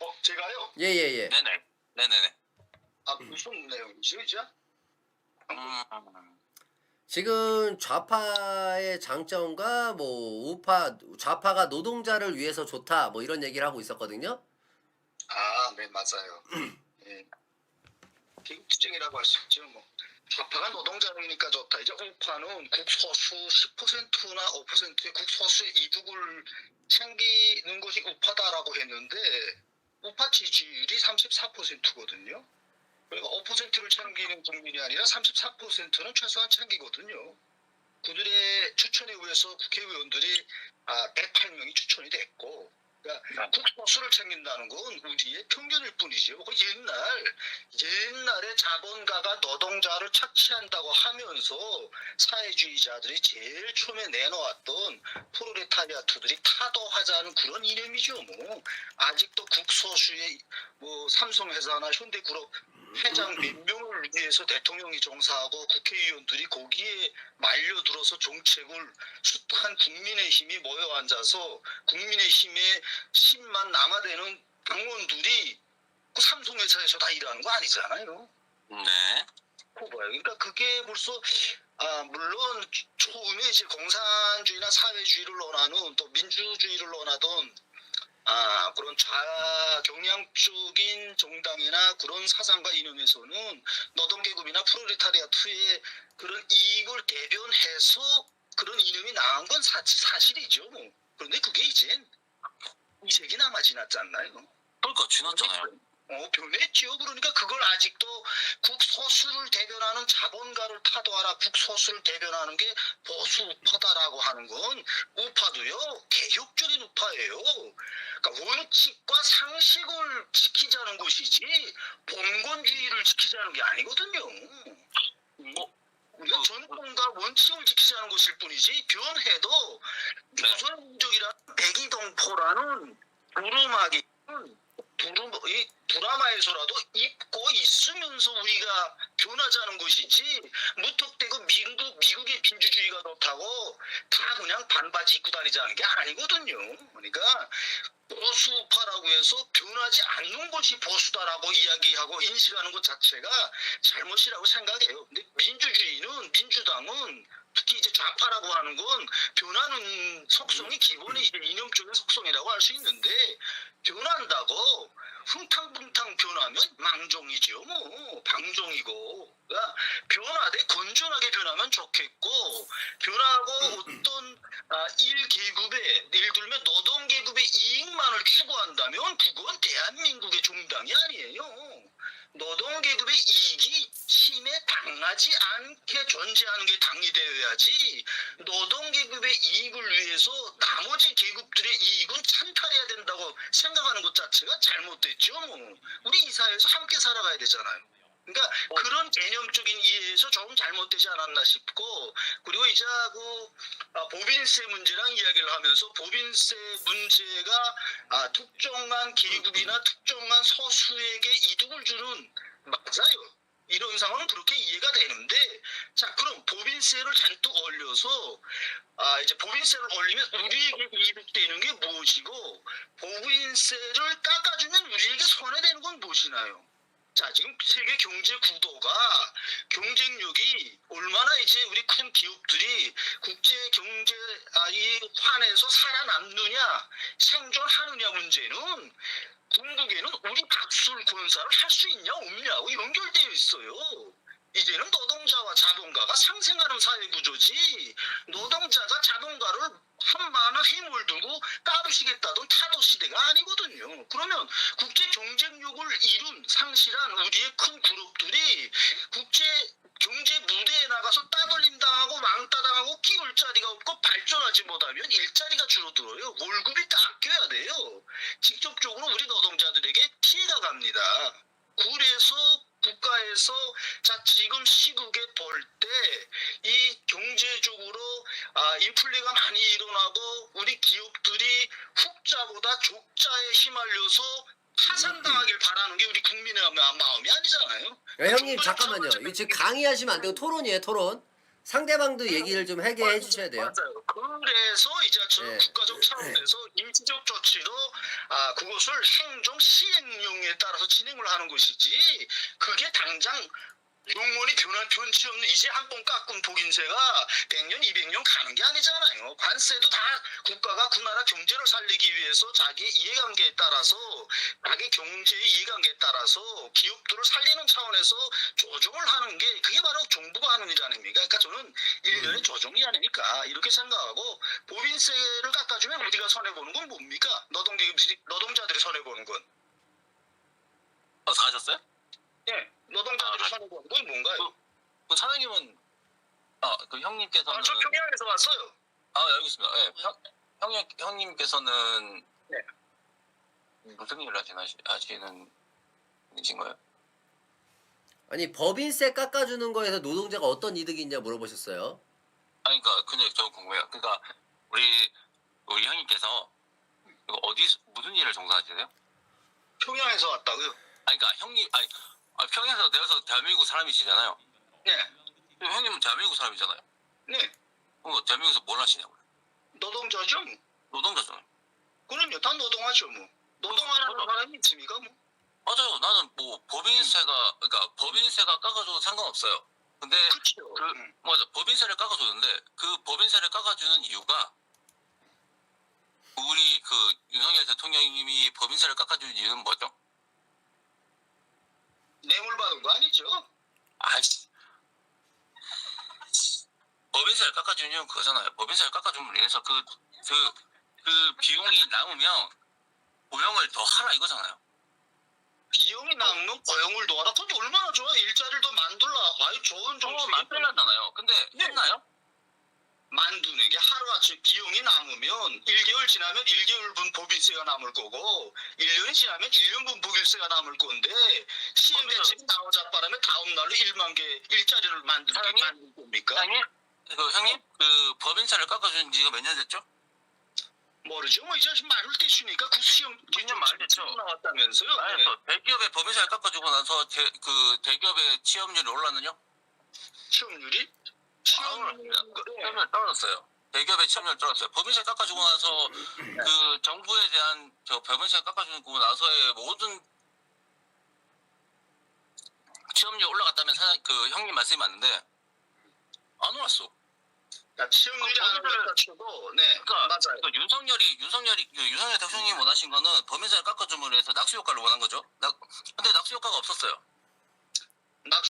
어, 제가요? 예 예 예. 네네. 네네네. 아, 무슨 내용이죠, 이제? 음. 지금 좌파의 장점과 뭐 우파 좌파가 노동자를 위해서 좋다 뭐 이런 얘기를 하고 있었거든요. 아, 네, 맞아요. 예. 비극지적이라고 할 수 있죠, 뭐. 좌파가 노동자이니까 좋다. 이제 우파는 국소수 10%나 5%의 국소수의 이득을 챙기는 것이 우파다라고 했는데, 우파 지지율이 34%거든요. 그리고 5%를 챙기는 국민이 아니라 34%는 최소한 챙기거든요. 그들의 추천에 의해서 국회의원들이 아, 108명이 추천이 됐고, 그러니까 국소수를 챙긴다는 건 우리의 평균일 뿐이죠. 그 옛날 옛날에 자본가가 노동자를 착취한다고 하면서 사회주의자들이 제일 처음에 내놓았던 프로레 타리아트들이 타도하자는 그런 이념이죠. 뭐 아직도 국소수의 뭐 삼성 회사나 현대그룹 회장 몇 명을 위해서 대통령이 정사하고 국회의원들이 거기에 말려들어서 정책을 수탁한 국민의힘이 모여 앉아서 국민의힘의 10만 남아되는 당원들이 그 삼성 회사에서 다 일하는 거 아니잖아요. 네. 봐요. 그러니까 그게 벌써 아 물론 이제 공산주의나 사회주의를 논하는 또 민주주의를 논하던 아 그런 좌 경량적인 정당이나 그런 사상과 이념에서는 노동계급이나 프로레타리아트의 그런 이익을 대변해서 그런 이념이 나온 건 사, 사실이죠. 뭐. 그런데 그게 이젠 이색이 남아 지났지 않나요? 그러니까 지났잖아요. 어, 변했지요. 그러니까 그걸 아직도 국소수를 대변하는 자본가를 타도하라 국소수를 대변하는 게 보수 우파다라고 하는 건 우파도요 개혁적인 우파예요. 그러니까 원칙과 상식을 지키자는 것이지 봉건주의를 지키자는 게 아니거든요. 어? 우리가 그- 전통과 원칙을 지키자는 것일 뿐이지 변해도 네. 조선민족이라는 백이동포라는 두루 이 드라마에서라도 입고 있으면서 우리가 변하자는 것이지 무턱대고 미국 미국의 민주주의가 좋다고 다 그냥 반바지 입고 다니자는 게 아니거든요. 그러니까 보수파라고 해서 변하지 않는 것이 보수다라고 이야기하고 인식하는 것 자체가 잘못이라고 생각해요. 근데 민주주의는 민주당은 특히 이제 좌파라고 하는 건 변하는 속성이 기본이 이제 이념적인 속성이라고 할 수 있는데 변한다고 흥탕풍탕 변하면 망종이죠 뭐. 방종이고. 그러니까 변화돼 건전하게 변하면 좋겠고 변하고 어떤 아, 일 계급에 예를 들면 노동 계급의 이익만을 추구한다면 그건 대한민국의 정당이 아니에요. 노동 계급의 이익이 침해 당하지 않게 존재하는 게 당이 되어야지 노동 계급의 이익을 위해서 나머지 계급들의 이익은 찬탈해야 된다고 생각하는 것 자체가 잘못됐죠. 뭐. 우리 이 사회에서 함께 살아가야 되잖아요. 그러니까 그런 개념적인 이해에서 조금 잘못되지 않았나 싶고 그리고 이제 그 아, 보빈세 문제랑 이야기를 하면서 보빈세 문제가 아, 특정한 계급이나 특정한 소수에게 이득을 주는 맞아요. 이런 상황은 그렇게 이해가 되는데 자 그럼 보빈세를 잔뜩 올려서 아 이제 보빈세를 올리면 우리에게 이득되는 게 무엇이고 보빈세를 깎아주면 우리에게 손해되는 건 무엇이나요? 자, 지금 세계 경제 구도가 경쟁력이 얼마나 이제 우리 큰 기업들이 국제 경제 아, 이 환에서 살아남느냐, 생존하느냐 문제는 궁극에는 우리 박술 권사를 할 수 있냐 없냐고 연결되어 있어요. 이제는 노동자와 자본가가 상생하는 사회 구조지 노동자가 자본가를 한마나 힘을 두고 까부시겠다던 타도 시대가 아니거든요. 그러면 국제 경쟁력을 이룬 상실한 우리의 큰 그룹들이 국제 경제 무대에 나가서 따돌림 당하고 왕따 당하고 끼울 자리가 없고 발전하지 못하면 일자리가 줄어들어요. 월급이 깎여야 돼요. 직접적으로 우리 노동자들에게 피해가 갑니다. 그래서 국가에서 자 지금 시국에 볼 때 이 아, 인플레가 많이 일어나고 우리 기업들이 흑자보다 족자에 휘말려서 파산당하길 바라는 게 우리 국민의 마- 마음이 아니잖아요. 야, 형님 잠깐만요. 이거 지금 강의하시면 안 되고 토론이에요 토론. 상대방도 얘기를 좀 하게 해주셔야 돼요. 맞아요. 그래서 이제 저 네. 국가적 차원에서 임시적 조치로 아 그것을 행정 시행령에 따라서 진행을 하는 것이지 그게 당장 용원이 변한 변치 없는 이제 한 번 깎은 복인세가 100년 200년 가는 게 아니잖아요. 관세도 다 국가가 그 나라 경제를 살리기 위해서 자기 이해관계에 따라서 자기 경제의 이해관계에 따라서 기업들을 살리는 차원에서 조정을 하는 게 그게 바로 정부가 하는 일 아닙니까? 그러니까 저는 일련의 조정이 아니니까 이렇게 생각하고 법인세를 깎아주면 우리가 손해보는 건 뭡니까? 노동계급들이, 노동자들이 손해보는 건. 어, 다 하셨어요? 예, 노동자들이 아, 손해보는 건 뭔가요? 그 사장님은 아, 그 형님께서는 아, 저 평양에서 왔어요. 아, 예, 알겠습니다. 예. 형, 형님, 형님께서는 네. 무슨 일을 하시나, 하시는 분이신 거예요? 아니 법인세 깎아주는 거에서 노동자가 어떤 이득이 있냐 물어보셨어요. 아니, 그니까, 그냥 저 궁금해요. 그니까, 우리, 우리 형님께서, 어디, 무슨 일을 종사하시세요? 평양에서 왔다고요? 아니, 그니까, 형님, 아니, 아, 평양에서 내려서 대한민국 사람이시잖아요. 네, 그럼 형님은 대한민국 사람이잖아요. 네, 그럼 대한민국에서 뭘 하시냐고요? 노동자죠. 뭐. 노동자잖아요. 그럼요, 다 노동하죠 뭐. 노동하는 그럼. 사람이 있습니까 뭐? 맞아요. 나는 뭐, 법인세가, 그니까, 법인세가 깎아줘도 상관없어요. 근데, 그렇죠. 그, 음. 맞아. 법인세를 깎아주는데 그 법인세를 깎아주는 이유가 우리 그 윤석열 대통령님이 법인세를 깎아주는 이유는 뭐죠? 뇌물 받은 거 아니죠? 아이씨. 법인세를 깎아주는 이유는 그거잖아요. 법인세를 깎아주면 인해서 그, 그, 그 비용이 남으면 고용을 더 하라 이거잖아요. 비용이 남으면 고용을 도와라. 그게 얼마나 좋아. 일자리를 더 만들라. 아유, 좋은 어, 정책이 만들었잖아요. 근데 네. 했나요? 만드는 게 하루아침 비용이 남으면 1개월 지나면 1개월분 법인세가 남을 거고 1년이 지나면 1년분 법인세가 남을 건데 시행. 대책이 나오자 바람에 다음 날로 1만 개 일자리를 만들게 사장님? 만들 겁니까? 형님? 그 형님? 그 법인세를 깎아준 지가 몇 년 됐죠? 모르죠. 뭐 이제 말을 떼시니까 그 시험 몇년 많이 됐죠. 나왔다면서요. 네. 아니, 그 대기업의 법인세를 깎아주고 나서 대, 그 대기업의 취업률이 올랐느냐? 취업률이 취업률 취업률 취업률 떨어졌어요. 대기업의 취업률 떨어졌어요. 법인세 깎아주고 나서 그 정부에 대한 저 법인세 깎아주고 나서의 모든 취업률 올라갔다면 사장 그 형님 말씀이 맞는데 안 올랐어. 그러니까 취업률이 그안 법인세를- 올랐다 쳐도 네 그러니까 맞아요. 그 윤석열이 윤석열이 그 윤석열 대통령이 원하신 거는 법인세를 깎아줌으로 해서 낙수 효과를 원한 거죠. 낙, 근데 낙수 효과가 없었어요. 낙